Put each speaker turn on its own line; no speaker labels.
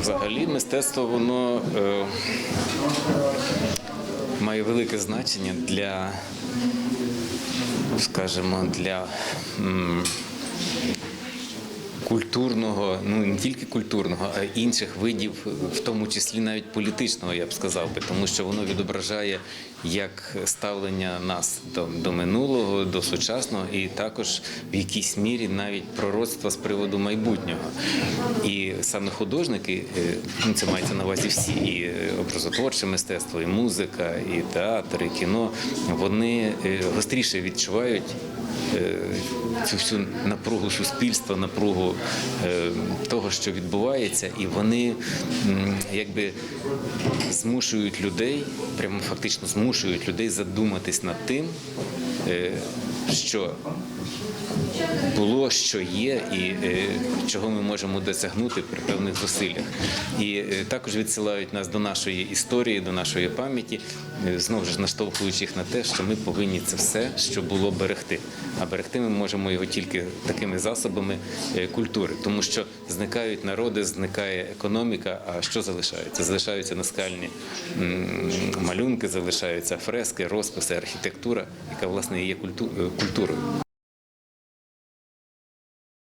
Взагалі, мистецтво воно е, має велике значення для, скажімо, для м, культурного, ну не тільки культурного, а інших видів, в тому числі навіть політичного, я б сказав би, тому що воно відображає як ставлення нас до, до минулого, до сучасного, і також в якійсь мірі навіть пророцтва з приводу майбутнього. І саме художники, е, ну це мається на увазі всі, і е, образотворче мистецтво, і музика, і театр, і кіно, вони е, гостріше відчувають цю всю напругу суспільства, напругу е, того, що відбувається, і вони якби змушують людей, прямо фактично змушують людей задуматись над тим, е, що було, що є, і е, чого ми можемо досягнути при певних зусиллях. І е, також відсилають нас до нашої історії, до нашої пам'яті, е, знову ж наштовхуючи їх на те, що ми повинні це все, що було берегти. А берегти ми можемо його тільки такими засобами культури, тому що зникають народи, зникає економіка. А що залишається? Залишаються наскальні малюнки, залишаються фрески, розписи, архітектура, яка власне є е, культурою.